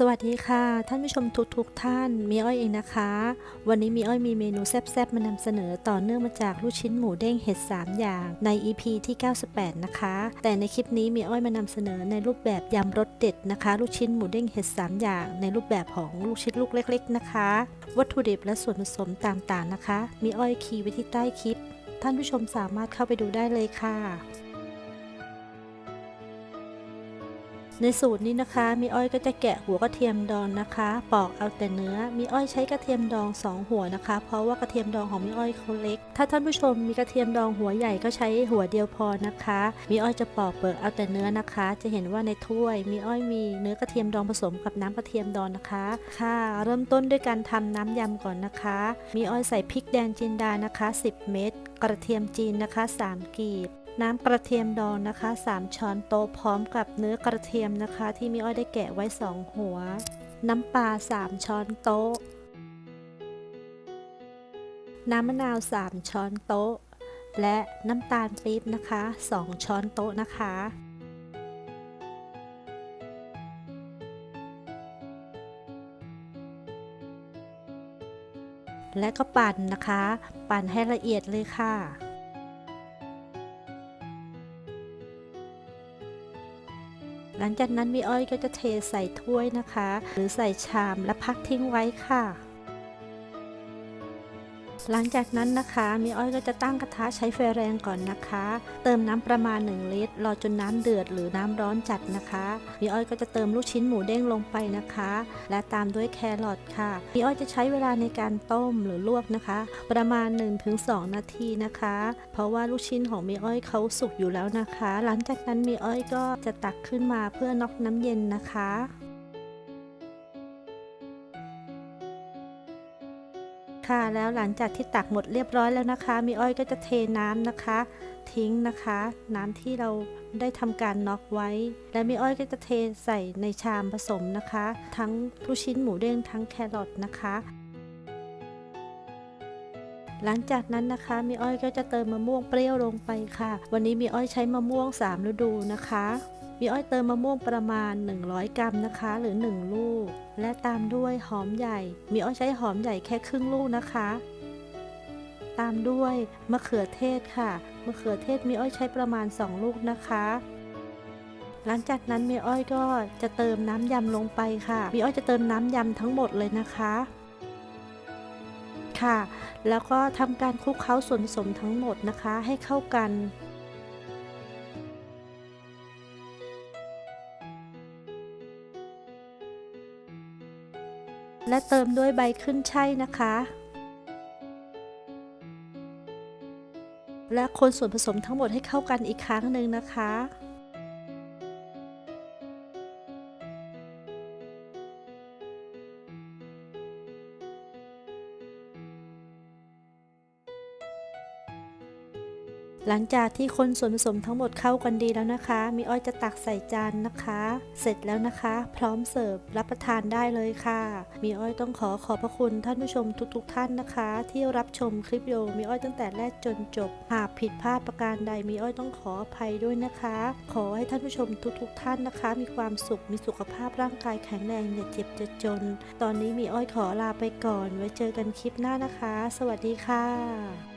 สวัสดีค่ะ ท่านผู้ชมทุกทุกๆท่านมีอ้อยเองนะคะ วันนี้มีอ้อยมีเมนูแซ่บๆมานำเสนอต่อเนื่องมาจากลูกชิ้นหมูเด้งเห็ด 3 อย่างใน EP ที่ 98 นะคะ แต่ในคลิปนี้มีอ้อยมานำเสนอในรูปแบบยำรสเด็ดนะคะ ลูกชิ้นหมูเด้งเห็ด 3 อย่าง ในรูปแบบของลูกชิ้นลูกเล็ก ๆ นะคะ วัตถุดิบและส่วนผสมต่างๆนะคะ มีอ้อยคีย์ไว้ที่ใต้คลิป ท่านผู้ชมสามารถเข้าไปดูได้เลยค่ะ ในสูตรนี้นะคะมีอ้อยก็จะแกะหัวกระเทียมดองนะคะ ปอกเอาแต่เนื้อ มีอ้อยใช้กระเทียมดอง 2 หัวนะคะ เพราะว่ากระเทียมดองของมีอ้อยเขาเล็ก ถ้าท่านผู้ชมมีกระเทียมดองหัวใหญ่ก็ใช้หัวเดียวพอนะคะ มีอ้อยจะปอกเปลือกเอาแต่เนื้อนะคะ จะเห็นว่าในถ้วย มีอ้อยมีเนื้อกระเทียมดองผสมกับน้ำกระเทียมดองนะคะ ค่ะ เริ่มต้นด้วยการทำน้ำยำก่อนนะคะ มีอ้อยใส่พริกแดงจินดานะคะ 10 เม็ดกระเทียมจีนนะคะ 3 กีบ น้ำกระเทียมดองนะคะ 3 ช้อนโต๊ะพร้อมกับเนื้อกระเทียมนะคะ ที่มีอ้อยได้แกะไว้ 2 หัว น้ำปลา 3 ช้อนโต๊ะ น้ำมะนาว 3 ช้อนโต๊ะ และน้ำตาลปี๊บนะคะ 2 ช้อนโต๊ะนะคะและก็ปั่นนะคะ ปั่นให้ละเอียดเลยค่ะ หลังจากนั้นมีอ้อยก็จะเทใส่ถ้วยนะคะ หรือใส่ชามและพักทิ้งไว้ค่ะ หลังจากนั้นนะคะมีอ้อยก็จะตั้งกระทะใช้ไฟแรงก่อนนะคะ เติมน้ำประมาณ 1 ลิตร รอจนน้ำเดือดหรือน้ำร้อนจัดนะคะมีอ้อยก็จะเติมลูกชิ้นหมูเด้งลงไปนะคะ และตามด้วยแครอทค่ะมีอ้อยจะใช้เวลาในการต้มหรือลวกนะคะ ประมาณ 1-2 นาทีนะคะ เพราะว่าลูกชิ้นของมีอ้อยเขาสุกอยู่แล้วนะคะ หลังจากนั้นมีอ้อยก็จะตักขึ้นมาเพื่อน็อกน้ำเย็นนะคะ ค่ะแล้วหลังจากที่ตักหมดเรียบร้อยแล้วนะคะ มีอ้อยก็จะเทน้ำนะคะ ทิ้งนะคะ น้ำที่เราได้ทำการน็อกไว้ และมีอ้อยก็จะเทใส่ในชามผสมนะคะ ทั้งลูกชิ้นหมูเด้งทั้งแครอทนะคะ หลังจากนั้นนะคะ มีอ้อยก็จะเติมมะม่วงเปรี้ยวลงไปค่ะ วันนี้มีอ้อยใช้มะม่วง3ฤดูนะคะ มีอ้อยเติมมะม่วงประมาณ 100 กรัมนะคะ หรือ 1 ลูก และตามด้วยหอมใหญ่ มีอ้อยใช้หอมใหญ่แค่ครึ่งลูกนะคะ ตามด้วยมะเขือเทศค่ะ มะเขือเทศมีอ้อยใช้ประมาณ 2 ลูกนะคะ หลังจากนั้นมีอ้อยก็จะเติมน้ำยำลงไปค่ะ มีอ้อยจะเติมน้ำยำทั้งหมดเลยนะคะค่ะ แล้วก็ทำการคลุกเคล้าส่วนผสมทั้งหมดนะคะ ให้เข้ากัน และเติมด้วยใบขึ้นช่ายนะคะ และคนส่วนผสมทั้งหมดให้เข้ากันอีกครั้งหนึ่งนะคะ หลังจากที่คนส่วนผสมทั้งหมดเข้ากันดีแล้วนะคะ มีอ้อยจะตักใส่จานนะคะ เสร็จแล้วนะคะ พร้อมเสิร์ฟรับประทานได้เลยค่ะ มีอ้อยต้องขอขอบพระคุณท่านผู้ชมทุกๆทท่านนะคะ ที่รับชมคลิปวิดีโอมีอ้อยตั้งแต่แรกจนจบ หากผิดพลาดประการใดมีอ้อยต้องขออภัยด้วยนะคะ ขอให้ท่านผู้ชมทุกๆทท่านนะคะ มีความสุขมีสุขภาพร่างกายแข็งแรงอย่าเจ็บจะจน ตอนนี้มีอ้อยขอลาไปก่อน ไว้เจอกันคลิปหน้านะคะ สวัสดีค่ะ